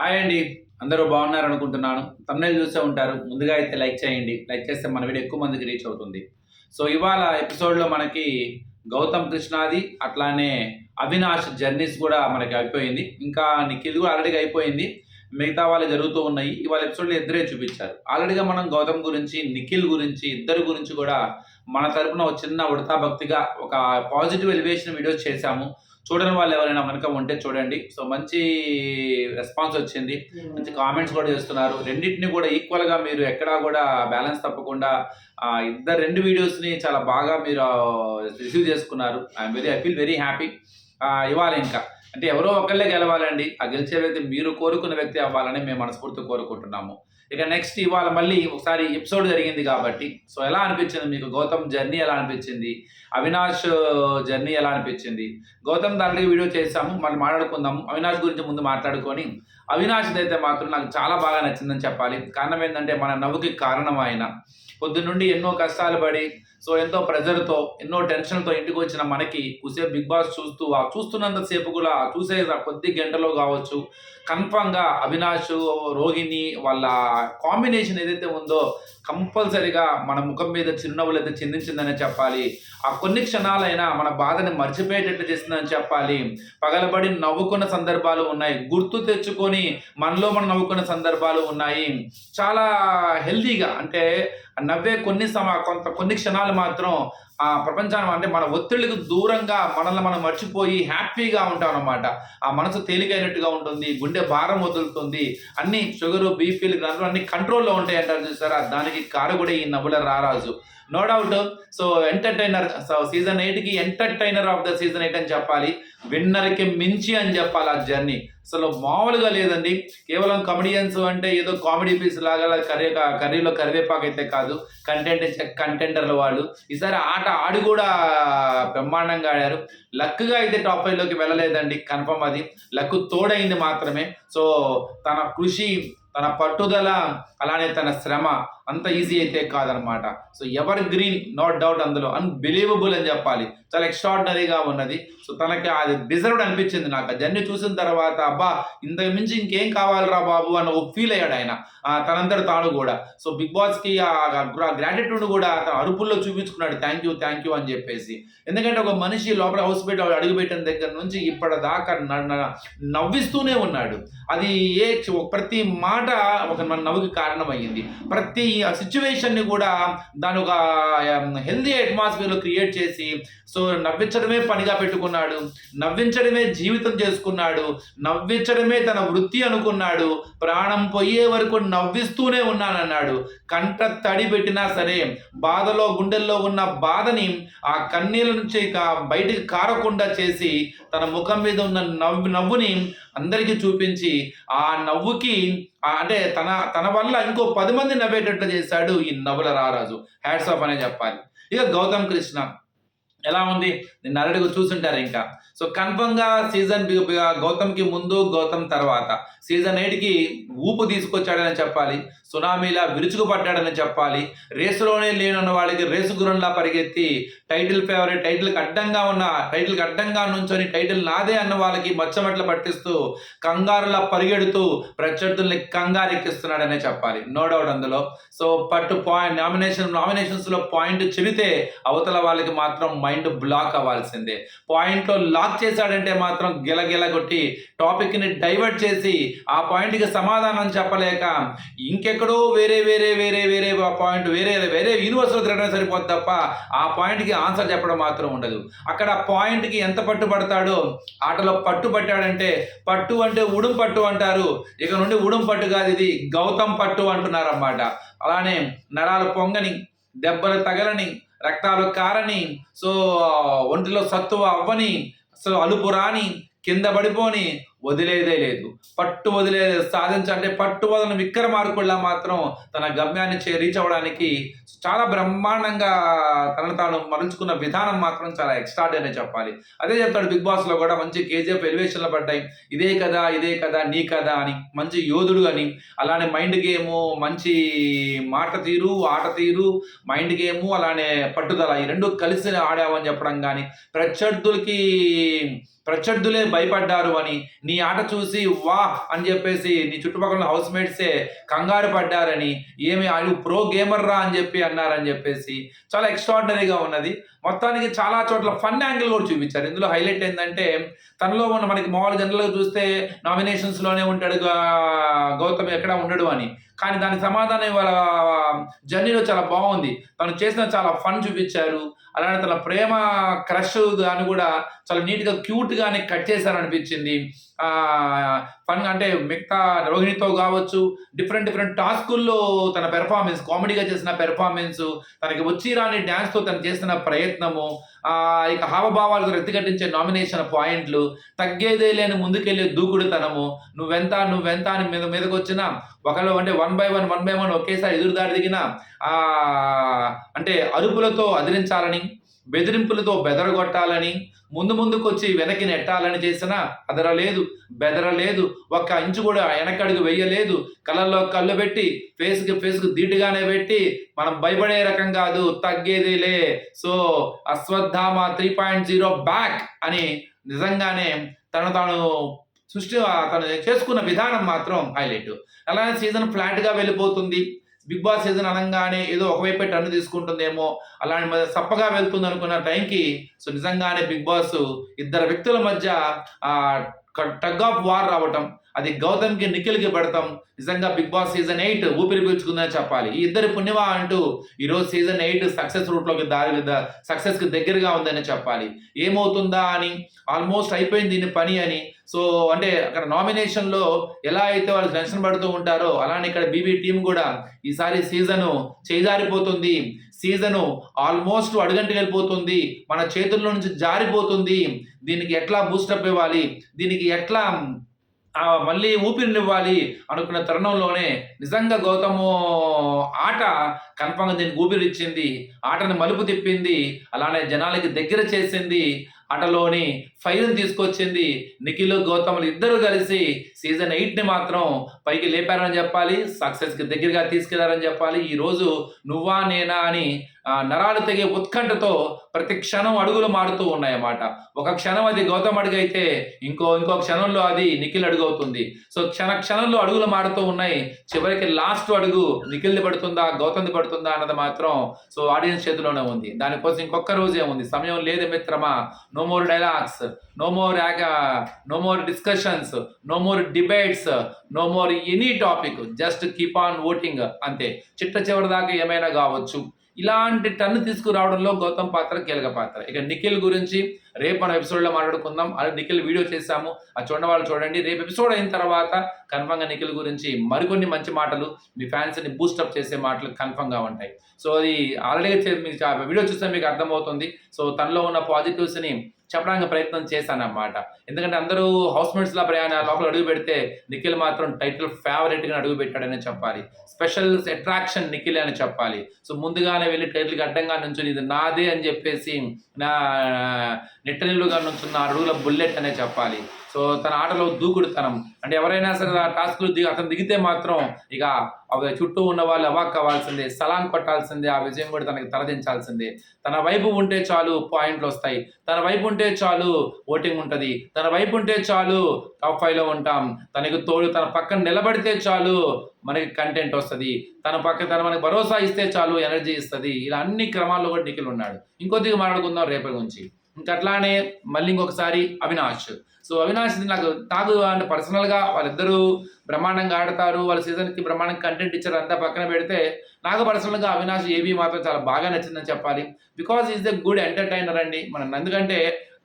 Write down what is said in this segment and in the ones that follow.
Hi అండి. అందరూ బాగున్నారు అనుకుంటున్నాను తమిళ చూసే ఉంటారు. ముందుగా అయితే లైక్ చేయండి. లైక్ చేస్తే మన వీడియో ఎక్కువ మందికి రీచ్ అవుతుంది. సో ఇవాళ ఎపిసోడ్లో మనకి గౌతమ్ కృష్ణాది అట్లానే అవినాష్ జర్నీస్ కూడా మనకి అయిపోయింది. ఇంకా నిఖిల్ కూడా ఆల్రెడీ అయిపోయింది. మిగతా వాళ్ళు జరుగుతూ ఉన్నాయి. ఇవాళ ఎపిసోడ్లో ఇద్దరే చూపించారు. ఆల్రెడీగా మనం గౌతమ్ గురించి నిఖిల్ గురించి ఇద్దరి గురించి కూడా మన తరపున ఒక చిన్న ఉడతా భక్తిగా ఒక పాజిటివ్ ఎలివేషన్ వీడియోస్ చేశాము. చూడని వాళ్ళు ఎవరైనా కనుక ఉంటే చూడండి. సో మంచి రెస్పాన్స్ వచ్చింది. మంచి కామెంట్స్ కూడా చేస్తున్నారు. రెండింటిని కూడా ఈక్వల్గా మీరు ఎక్కడా కూడా బ్యాలెన్స్ తప్పకుండా ఇద్దరు రెండు వీడియోస్ని చాలా బాగా మీరు రిసీవ్ చేసుకున్నారు. I'm very I feel very happy ఇవ్వాలి ఇంకా. అంటే ఎవరో ఒకళ్ళే గెలవాలండి. ఆ గెలిచే వ్యక్తి మీరు కోరుకున్న వ్యక్తి అవ్వాలని మేము మనస్ఫూర్తి కోరుకుంటున్నాము. ఇక నెక్స్ట్ ఇవాళ మళ్ళీ ఒకసారి ఎపిసోడ్ జరిగింది కాబట్టి సో ఎలా అనిపించింది మీకు? గౌతమ్ జర్నీ ఎలా అనిపించింది? అవినాష్ uh, జర్నీ ఎలా అనిపించింది? గౌతమ్ దాంట్లో వీడియో చేసాము మళ్ళీ మాట్లాడుకుందాము. అవినాష్ గురించి ముందు మాట్లాడుకొని అవినాష్ అయితే మాత్రం నాకు చాలా బాగా నచ్చిందని చెప్పాలి. కారణం ఏంటంటే మన నవ్వుకి కారణం ఆయన పొద్దున్నుండి ఎన్నో కష్టాలు పడి సో ఎంతో ప్రెజర్తో ఎన్నో టెన్షన్తో ఇంటికి వచ్చిన మనకి కుసేపు బిగ్ బాస్ చూస్తూ ఆ చూస్తున్నంతసేపు కూడా చూసే కొద్ది గంటలో కావచ్చు కన్ఫామ్గా అవినాష్ రోహిణి వాళ్ళ కాంబినేషన్ ఏదైతే ఉందో కంపల్సరిగా మన ముఖం మీద చిరునవ్వులు అయితే చిందించిందనే చెప్పాలి. ఆ కొన్ని క్షణాలైనా మన బాధని మర్చిపోయేటట్లు చేసిందని చెప్పాలి. పగలబడి నవ్వుకున్న సందర్భాలు ఉన్నాయి. గుర్తు తెచ్చుకొని మనలో మనం నవ్వుకున్న సందర్భాలు ఉన్నాయి. చాలా హెల్తీగా అంటే నవ్వే కొన్ని సమ కొంత కొన్ని క్షణాలు మాత్రం ఆ ప్రపంచాన్ని అంటే మన ఒత్తిడికి దూరంగా మనల్ని మనం మర్చిపోయి హ్యాపీగా ఉంటాం అనమాట ఆ మనసు తేలికైనట్టుగా ఉంటుంది గుండె భారం వదులుతుంది అన్ని షుగర్ బీపీలు గ్రంథులు అన్ని కంట్రోల్లో ఉంటాయి అంటారు చూసారా? దానికి కారకుడే ఈ నవ్వుల రారాజు. No doubt so entertainer so season ఎయిట్కి entertainer of the season eight అని చెప్పాలి. విన్నర్కి మించి అని చెప్పాలి ఆ జర్నీ అసలు మామూలుగా లేదండి. కేవలం కమెడియన్స్ అంటే ఏదో కామెడీ పీస్ లాగా కర్రీ కర్రీలో కరివేపాకు అయితే కాదు. కంటెంట్ కంటెంటర్ల వాళ్ళు. ఈసారి ఆట ఆడి కూడా బ్రహ్మాండంగా ఆడారు. లక్గా అయితే టాప్ ఫైవ్లోకి వెళ్ళలేదండి. కన్ఫర్మ్ అది. లక్ తోడైంది మాత్రమే. సో తన కృషి తన పట్టుదల అలానే తన శ్రమ అంత ఈజీ అయితే కాదనమాట. So evergreen not doubt అందులో. అన్బిలీవబుల్ అని చెప్పాలి. చాలా ఎక్స్ట్రాడినరీగా ఉన్నది. సో తనకి అది డిజర్వ్డ్ అనిపించింది నాకు. జర్నీ చూసిన తర్వాత అబ్బా ఇంతకు మించి ఇంకేం కావాలరా బాబు అని ఒక ఫీల్ అయ్యాడు ఆయన. ఆ, తాను కూడా. సో బిగ్ బాస్కి ఆ గ్రాటిట్యూడ్ కూడా తన అరుపుల్లో చూపించుకున్నాడు. థ్యాంక్ యూ థ్యాంక్ యూ అని చెప్పేసి. ఎందుకంటే ఒక మనిషి లోపల హౌస్ పెట్టి అడుగుపెట్టిన దగ్గర నుంచి ఇప్పటిదాకా నవ్విస్తూనే ఉన్నాడు. అది ఏ ప్రతి మాట ఒక మన నవ్వుకి కారణమయ్యింది. ప్రతి ఆ సిచ్యువేషన్ని కూడా దాని ఒక హెల్దీ అట్మాస్ఫియర్లో క్రియేట్ చేసి సో నవ్వించడమే పనిగా పెట్టుకున్నాడు నవ్వించడమే జీవితం చేసుకున్నాడు నవ్వించడమే తన వృత్తి అనుకున్నాడు ప్రాణం పోయే వరకు నవ్విస్తూనే ఉన్నానన్నాడు. కంట తడి పెట్టినా సరే బాధలో గుండెల్లో ఉన్న బాధని ఆ కన్నీళ్ళ నుంచి బయటికి కారకుండా చేసి తన ముఖం మీద ఉన్న నవ్వు నవ్వుని అందరికీ చూపించి ఆ నవ్వుకి అంటే తన తన వల్ల ఇంకో పది మంది నవ్వేటట్లు చేశాడు ఈ నవ్వుల రారాజు. హ్యాట్స్ ఆఫ్ అనే చెప్పాలి. ఇక గౌతమ్ కృష్ణ. ఎలా ఉంది? నిన్న ఆల్రెడీ చూసుంటారు ఇంకా. సో కన్ఫర్మ్గా సీజన్ గౌతమ్కి ముందు గౌతమ్ తర్వాత. సీజన్ ఎయిట్కి ఊపు తీసుకొచ్చాడని చెప్పాలి. సునామీలా విరుచుకుపడ్డాడని చెప్పాలి. రేసులోనే లేనున్న వాళ్ళకి రేసు గురంలా పరిగెత్తి టైటిల్ ఫేవరెట్ టైటిల్కి అడ్డంగా ఉన్న టైటిల్కి అడ్డంగా నుంచొని టైటిల్ నాదే అన్న వాళ్ళకి మచ్చమట్లు పట్టిస్తూ కంగారులా పరిగెడుతూ ప్రత్యర్థుల్ని కంగారెక్కిస్తున్నాడనే చెప్పాలి. నో డౌట్ అందులో. సో పట్టు పాయింట్ నామినేషన్ నామినేషన్స్లో పాయింట్ చెబితే అవతల వాళ్ళకి మాత్రం మైండ్ బ్లాక్ అవ్వాల్సిందే. పాయింట్లో లాక్ చేశాడంటే మాత్రం గిలగిల కొట్టి టాపిక్ని డైవర్ట్ చేసి ఆ పాయింట్కి సమాధానం చెప్పలేక ఎక్కడో వేరే వేరే వేరే వేరే పాయింట్ వేరే వేరే యూనివర్స్లో తిరగడం సరిపోద్ది తప్ప ఆ పాయింట్కి ఆన్సర్ చెప్పడం మాత్రం ఉండదు. అక్కడ పాయింట్కి ఎంత పట్టుబడతాడో ఆటలో పట్టు పట్టాడంటే పట్టు అంటే ఉడుం పట్టు అంటారు. ఇక నుండి ఉడుం పట్టు కాదు ఇది గౌతమ్ పట్టు అంటున్నారు అన్నమాట అలానే నరాలు పొంగని దెబ్బలు తగలని రక్తాలు కారని సో ఒంటిలో సత్తువ అవ్వని సో అలుపు రాని కింద పడిపోని వదిలేదే లేదు. పట్టు వదిలేదే సాధించాలంటే పట్టు వదలని విక్రమార్కుల్లా మాత్రం తన గమ్యాన్ని చే రీచ్ అవ్వడానికి చాలా బ్రహ్మాండంగా తనను తాను మలుచుకున్న విధానం మాత్రం చాలా ఎక్స్ట్రాడనరీ చెప్పాలి. అదే చెప్తాడు బిగ్ బాస్లో కూడా మంచి కేజీఎఫ్ ఎలివేషన్లు పడ్డాయి. ఇదే కదా ఇదే కదా నీ కదా అని మంచి యోధుడు అని. అలానే మైండ్ గేము మంచి మాట తీరు ఆట తీరు మైండ్ గేము అలానే పట్టుదల ఈ రెండు కలిసి ఆడామని చెప్పడం కానీ ప్రత్యర్థులకి ప్రత్యర్థులే భయపడ్డారు అని నీ ఆట చూసి వా అని చెప్పేసి నీ చుట్టుపక్కల హౌస్ మేట్సే కంగారు పడ్డారని ఏమి అవి ప్రో గేమర్ రా అని చెప్పి అన్నారని చెప్పేసి చాలా ఎక్స్ట్రాడినరీగా ఉన్నది. మొత్తానికి చాలా చోట్ల ఫన్ యాంగిల్ కూడా చూపించారు. ఇందులో హైలైట్ ఏంటంటే తనలో ఉన్న మనకి మామూలు జనరల్గా చూస్తే నామినేషన్స్లోనే ఉంటాడు గౌతమ్ ఎక్కడ ఉండడు అని. కానీ దానికి సమాధానం వాళ్ళ జర్నీలో చాలా బాగుంది. తను చేసిన చాలా ఫన్ చూపించారు. అలానే తన ప్రేమ క్రష్ కానీ కూడా చాలా నీట్గా క్యూట్గానే కట్ చేశారు అనిపించింది ఫన్ అంటే మిగతా రోహిణితో కావచ్చు డిఫరెంట్ డిఫరెంట్ టాస్కుల్లో తన పెర్ఫార్మెన్స్ కామెడీగా చేసిన పెర్ఫార్మెన్స్ తనకి వచ్చి రాని డ్యాన్స్తో తను చేసిన ప్రయత్నము ఇక హావభావాలకు రెత్తికట్టించే నామినేషన్ పాయింట్లు తగ్గేదే లేని ముందుకెళ్ళే దూకుడుతనము. నువ్వెంత నువ్వెంత అని మీద మీదకి వచ్చినా ఒకళ్ళు అంటే one by one one by one ఒకేసారి ఎదురుదారి దిగిన అంటే అరుపులతో అదిరించాలని బెదిరింపులతో బెదరగొట్టాలని ముందు ముందుకు వచ్చి వెనక్కి నెట్టాలని చేసినా అదరలేదు బెదరలేదు ఒక్క ఇంచు కూడా వెనకడుగు వెయ్యలేదు. కళ్ళల్లో కళ్ళు పెట్టి ఫేస్కి ఫేస్కి ధీటుగానే పెట్టి మనం భయపడే రకం కాదు తగ్గేదేలే. So Ashwatthama three point zero back అని నిజంగానే తను తాను సృష్టి తను చేసుకున్న విధానం మాత్రం హైలైట్ అలానే సీజన్ ఫ్లాట్గా వెళ్ళిపోతుంది. బిగ్ బాస్ సీజన్ అనగానే ఏదో ఒకవైపే టన్ను తీసుకుంటుందేమో అలాంటి సప్పగా వెళ్తుంది అనుకున్న టైంకి సో నిజంగానే బిగ్ బాస్ ఇద్దరు వ్యక్తుల మధ్య ఆ టగ్ ఆఫ్ వార్ రావటం అది గౌతమ్కి నిఖిల్కి పెడతాం. నిజంగా బిగ్ బాస్ సీజన్ ఎయిట్ ఊపిరి పీల్చుకుందని చెప్పాలి. ఈ ఇద్దరు పుణ్యమా అంటూ ఈరోజు సీజన్ ఎయిట్ సక్సెస్ రూట్లోకి దారి సక్సెస్కి దగ్గరగా ఉందని చెప్పాలి. ఏమవుతుందా అని ఆల్మోస్ట్ అయిపోయింది దీని పని అని. సో అంటే అక్కడ నామినేషన్లో ఎలా అయితే వాళ్ళు టెన్షన్ పడుతూ ఉంటారో అలానే ఇక్కడ బీబీ టీం కూడా ఈసారి సీజను చేజారిపోతుంది. సీజను ఆల్మోస్ట్ అడుగంటికి వెళ్ళిపోతుంది. మన చేతుల్లో నుంచి జారిపోతుంది. దీనికి ఎట్లా బూస్టప్ ఇవ్వాలి? దీనికి ఎట్లా మళ్ళీ ఊపిరినివ్వాలి అనుకున్న తరుణంలోనే నిజంగా గౌతము ఆట కన్ఫామ్గా దీనికి ఊపిరిచ్చింది ఆటని మలుపు తిప్పింది అలానే జనాలకి దగ్గర చేసింది. అటలోని ఫైర్ని తీసుకొచ్చింది నిఖిల్ గౌతములు ఇద్దరు కలిసి సీజన్ ఎయిట్ని మాత్రం పైకి లేపారని చెప్పాలి సక్సెస్కి దగ్గరగా తీసుకెళ్ళారని చెప్పాలి. ఈరోజు నువ్వా నేనా అని నరాలు తెగే ఉత్కంఠతో ప్రతి క్షణం అడుగులు మారుతూ ఉన్నాయన్నమాట. ఒక క్షణం అది గౌతమ్ అడుగు అయితే ఇంకో ఇంకో క్షణంలో అది నిఖిల్ అడుగు అవుతుంది సో క్షణ క్షణంలో అడుగులు మారుతూ ఉన్నాయి. చివరికి లాస్ట్ అడుగు నిఖిల్ది పడుతుందా గౌతమ్ది పడుతుందా అన్నది మాత్రం సో ఆడియన్స్ చేతిలోనే ఉంది. దానికోసం ఇంకొక రోజే ఉంది సమయం లేదు మిత్రమా? No more dialogues no more no more discussions no more debates no more any topic just keep on voting అంతే చిట్ట చివరి దాకా ఏమైనా కావచ్చు. ఇలాంటి టన్ను తీసుకురావడంలో గౌతమ్ పాత్ర కీలక పాత్ర. ఇక నిఖిల్ గురించి రేపు మన ఎపిసోడ్లో మాట్లాడుకుందాం. అలా నిఖిల్ వీడియో చేశాము. అది చూడని వాళ్ళు చూడండి. రేపు ఎపిసోడ్ అయిన తర్వాత కన్ఫర్మ్గా నిఖిల్ గురించి మరికొన్ని మంచి మాటలు మీ ఫ్యాన్స్ని బూస్టప్ చేసే మాటలు కన్ఫర్మ్గా ఉంటాయి. సో అది ఆల్రెడీ మీకు వీడియో చూస్తే మీకు అర్థమవుతుంది. సో తనలో ఉన్న పాజిటివ్స్ని చెప్పడానికి ప్రయత్నం చేశానన్నమాట. ఎందుకంటే అందరూ హౌస్ మేట్స్ లా ప్రయాణ లోపల అడుగు పెడితే నిఖిల్ మాత్రం టైటిల్ ఫేవరెట్గా అడుగు పెట్టాడని చెప్పాలి. స్పెషల్ అట్రాక్షన్ నిఖిల్ అని చెప్పాలి. సో ముందుగానే వెళ్ళి టైటిల్కి అడ్డంగా నుంచుని ఇది నాదే అని చెప్పేసి నా నిట్టనిల్లుగా నుంచున్న అడుగుల బుల్లెట్ అనే చెప్పాలి. సో తన ఆటలో దూకుడుతనం. అంటే ఎవరైనా సరే ఆ టాస్క్లు దిగి అతను దిగితే మాత్రం ఇక అవి చుట్టూ ఉన్న వాళ్ళు అవాక్ కావాల్సిందే సలాన్ కొట్టాల్సిందే ఆ విజయం కూడా తనకి తలదించాల్సిందే. తన వైపు ఉంటే చాలు పాయింట్లు వస్తాయి. తన వైపు ఉంటే చాలు ఓటింగ్ ఉంటుంది. తన వైపు ఉంటే చాలు టాప్ ఫైవ్లో ఉంటాం. తనకి తోడు తన పక్కన నిలబడితే చాలు మనకి కంటెంట్ వస్తుంది. తన పక్క తన మనకి భరోసా ఇస్తే చాలు ఎనర్జీ ఇస్తుంది. ఇలా అన్ని క్రమాల్లో కూడా నిఖిల్ ఉన్నాడు. ఇంకొద్దిగా మాట్లాడుకుందాం రేపటి గురించి. ఇంకా అట్లానే మళ్ళీ ఇంకొకసారి అవినాష్. సో అవినాష్ నాకు నాకు అంటే పర్సనల్గా వాళ్ళిద్దరూ బ్రహ్మాండంగా ఆడతారు. వాళ్ళ సీజన్కి బ్రహ్మాండంగా కంటెంట్ ఇచ్చారు. అంతా పక్కన పెడితే నాకు పర్సనల్గా అవినాష్ ఏబీ మాత్రం చాలా బాగా నచ్చిందని చెప్పాలి. Because is the good entertainer అండి మనం. ఎందుకంటే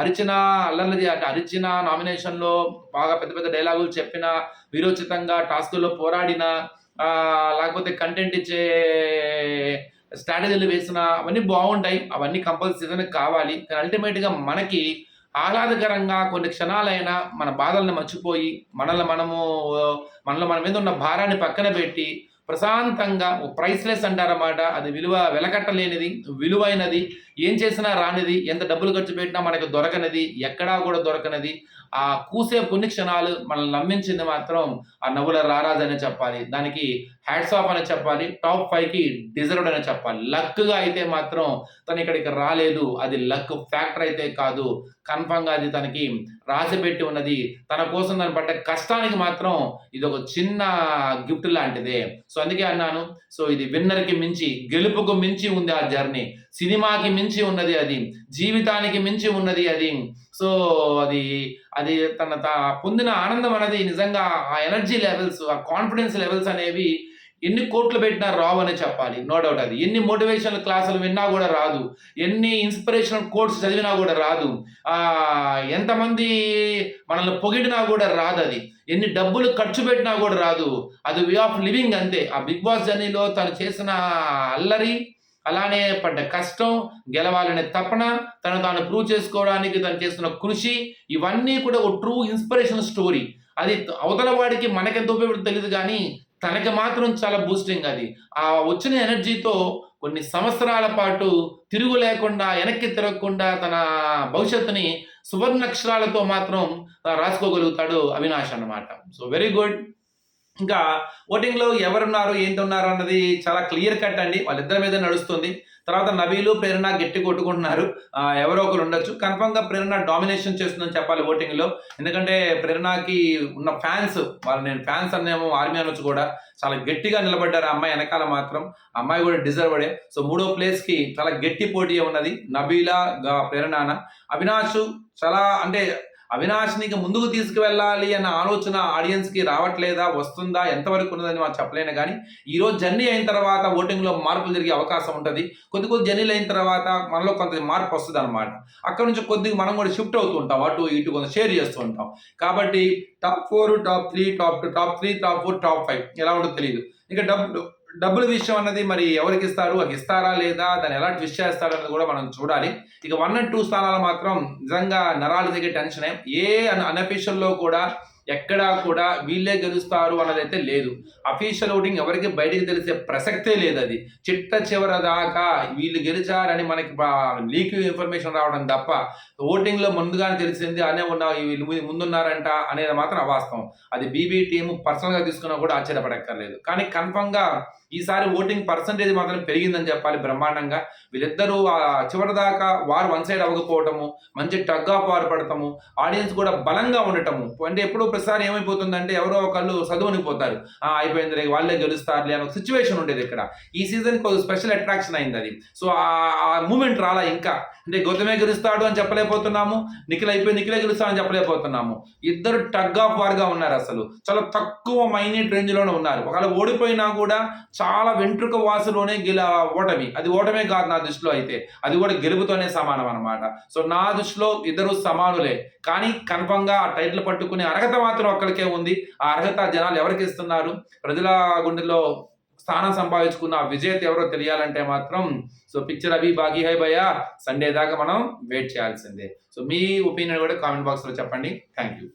అరిచిన అల్లర్లది అంటే అరిచిన నామినేషన్లో బాగా పెద్ద పెద్ద డైలాగులు చెప్పిన వీరోచితంగా టాస్కుల్లో పోరాడిన లేకపోతే కంటెంట్ ఇచ్చే స్ట్రాటజీలు వేసిన అవన్నీ బాగుంటాయి. అవన్నీ కంపల్సరీ కావాలి. కానీ అల్టిమేట్గా మనకి ఆహ్లాదకరంగా కొన్ని క్షణాలైనా మన బాధల్ని మర్చిపోయి మనల్ని మనము మనలో మన మీద ఉన్న భారాన్ని పక్కన పెట్టి ప్రశాంతంగా ప్రైస్లెస్ అంటారన్నమాట. అది విలువ వెలకట్టలేనిది విలువైనది ఏం చేసినా రానిది ఎంత డబ్బులు ఖర్చు పెట్టినా మనకు దొరకనిది ఎక్కడా కూడా దొరకనిది. ఆ కూసే పుణ్య క్షణాలు మనల్ని నమ్మించింది మాత్రం ఆ నవ్వుల రారాజు అనే చెప్పాలి. దానికి హ్యాట్స్ ఆఫ్ అని చెప్పాలి. టాప్ ఫైవ్కి డిజర్వ్డ్ అని చెప్పాలి. లక్గా అయితే మాత్రం తను ఇక్కడికి రాలేదు. అది లక్ ఫ్యాక్టర్ అయితే కాదు. కన్ఫర్మ్గా అది తనకి రాసి పెట్టి ఉన్నది. తన కోసం తను పడ్డ కష్టానికి మాత్రం ఇది ఒక చిన్న గిఫ్ట్ లాంటిదే. సో అందుకే అన్నాను. సో ఇది విన్నర్కి మించి గెలుపుకు మించి ఉంది ఆ జర్నీ సినిమాకి మించి ఉన్నది అది. జీవితానికి మించి ఉన్నది అది. సో అది అది తన తా పొందిన ఆనందం అనేది నిజంగా ఆ ఎనర్జీ లెవెల్స్ ఆ కాన్ఫిడెన్స్ లెవెల్స్ అనేవి ఎన్ని కోట్లు పెట్టినా రావు అనే చెప్పాలి. నో డౌట్ అది. ఎన్ని మోటివేషనల్ క్లాసులు విన్నా కూడా రాదు. ఎన్ని ఇన్స్పిరేషనల్ కోర్స్ చదివినా కూడా రాదు. ఎంతమంది మనల్ని పొగిడినా కూడా రాదు అది. ఎన్ని డబ్బులు ఖర్చు పెట్టినా కూడా రాదు. అది వే ఆఫ్ లివింగ్ అంతే. ఆ బిగ్ బాస్ జర్నీలో తను చేసిన అల్లరి అలానే పడ్డ కష్టం గెలవాలనే తపన తను తాను ప్రూవ్ చేసుకోవడానికి తను చేస్తున్న కృషి ఇవన్నీ కూడా ఒక ట్రూ ఇన్స్పిరేషన్ స్టోరీ అది అవతల వాడికి మనకెంత ఉపయోగపడుతుందో తెలియదు కానీ తనకి మాత్రం చాలా బూస్టింగ్ అది. ఆ వచ్చిన ఎనర్జీతో కొన్ని సంవత్సరాల పాటు తిరుగు లేకుండా వెనక్కి తిరగకుండా తన భవిష్యత్తుని సువర్ణక్షరాలతో మాత్రం రాసుకోగలుగుతాడు అవినాష్ అన్నమాట. సో వెరీ గుడ్ ఇంకా ఓటింగ్లో ఎవరున్నారు ఏంటి ఉన్నారు అన్నది చాలా క్లియర్ కట్ అండి. వాళ్ళిద్దరి మీద నడుస్తుంది. తర్వాత నబీలు ప్రేరణ గట్టి కొట్టుకుంటున్నారు. ఎవరో ఒకరు ఉండొచ్చు. కన్ఫర్మ్గా ప్రేరణ డామినేషన్ చేస్తుందని చెప్పాలి ఓటింగ్లో. ఎందుకంటే ప్రేరణకి ఉన్న ఫ్యాన్స్ వాళ్ళు నేను ఫ్యాన్స్ అన్నేమో ఆర్మీ అనొచ్చు కూడా. చాలా గట్టిగా నిలబడ్డారు ఆ అమ్మాయి వెనకాల మాత్రం. అమ్మాయి కూడా డిజర్వ్డే సో మూడో ప్లేస్కి చాలా గట్టి పోటీ ఉన్నది నబీలా గా ప్రేరణాన. అవినాష్ చాలా అంటే అవినాశినికి ముందుకు తీసుకువెళ్ళాలి అన్న ఆలోచన ఆడియన్స్కి రావట్లేదా? వస్తుందా? ఎంతవరకు ఉన్నదని మనం చెప్పలేను కానీ ఈ రోజు జర్నీ అయిన తర్వాత ఓటింగ్లో మార్పులు జరిగే అవకాశం ఉంటుంది. కొద్ది కొద్ది జర్నీలు అయిన తర్వాత మనలో కొంత మార్పు వస్తుంది అనమాట అక్కడ నుంచి కొద్దిగా మనం కూడా షిఫ్ట్ అవుతూ ఉంటాం. అటు ఇటు కొంత షేర్ చేస్తూ ఉంటాం. కాబట్టి top four top three top two top three top four top five ఎలా ఉంటుందో తెలియదు ఇంకా డబ్బులు డబ్బుల విషయం అన్నది మరి ఎవరికి ఇస్తారు? అది ఇస్తారా లేదా? దాన్ని ఎలా ట్విస్ట్ చేస్తారు అన్నది కూడా మనం చూడాలి. ఇక వన్ అండ్ టూ స్థానాలు మాత్రం నిజంగా నరాలు దిగే టెన్షనే ఏ. అన్అఫీషియల్లో కూడా ఎక్కడా కూడా వీళ్ళే గెలుస్తారు అన్నది అయితే లేదు. అఫీషియల్ ఓటింగ్ ఎవరికి బయటికి తెలిసే ప్రసక్తే లేదు అది చిట్ట చివర దాకా వీళ్ళు గెలిచారని మనకి లీక్ ఇన్ఫర్మేషన్ రావడం తప్ప ఓటింగ్లో ముందుగానే తెలిసింది అనే ఉన్న వీళ్ళు ముందున్నారంట అనేది మాత్రం అవాస్తవం. అది బీబీ టీం పర్సనల్గా తీసుకున్నా కూడా ఆశ్చర్యపడక్కర్లేదు. కానీ కన్ఫర్మ్గా ఈసారి ఓటింగ్ పర్సంటేజ్ మాత్రం పెరిగిందని చెప్పాలి బ్రహ్మాండంగా. వీళ్ళిద్దరూ ఆ చివరి దాకా వారు వన్ సైడ్ అవ్వకపోవటము మంచి టగ్ ఆఫ్ వారు పడటము ఆడియన్స్ కూడా బలంగా ఉండటము. అంటే ఎప్పుడో ప్రతిసారి ఏమైపోతుందంటే ఎవరో ఒకళ్ళు చదువుని పోతారు ఆ అయిపోయింది రే వాళ్ళే గెలుస్తారులే అని ఒక సిచ్యువేషన్ ఉండేది ఇక్కడ. ఈ సీజన్ కొద్దిగా స్పెషల్ అట్రాక్షన్ అయింది అది. సో ఆ మూమెంట్ రాలా ఇంకా. అంటే గౌతమే గెలుస్తాడు అని చెప్పలేకపోతున్నాము నిఖిల్ అయిపోయి నిఖిలే గెలుస్తాడని చెప్పలేకపోతున్నాము. ఇద్దరు టగ్ ఆఫ్ వార్గా ఉన్నారు అసలు. చాలా తక్కువ మైన్యూట్ రేంజ్లోనే ఉన్నారు. ఒకవేళ ఓడిపోయినా కూడా చాలా వెంట్రుక వాసులోనే గెల ఓటమి. అది ఓటమే కాదు నా దృష్టిలో అయితే. అది కూడా గెలుపుతోనే సమానం అనమాట సో నా దృష్టిలో ఇద్దరు సమానులే. కానీ కన్ఫర్మ్గా ఆ టైటిల్ పట్టుకునే అర్హత మాత్రం ఒక్కరికే ఉంది. ఆ అర్హత జనాలు ఎవరికి ఇస్తున్నారు? ప్రజల గుండెలో స్థానం సంపాదించుకున్న ఆ విజేత ఎవరో తెలియాలంటే మాత్రం సో పిక్చర్ అవి బాగీ హై భయ్యా. సండే దాకా మనం వెయిట్ చేయాల్సిందే. సో మీ ఒపీనియన్ కూడా కామెంట్ బాక్స్లో చెప్పండి. Thank you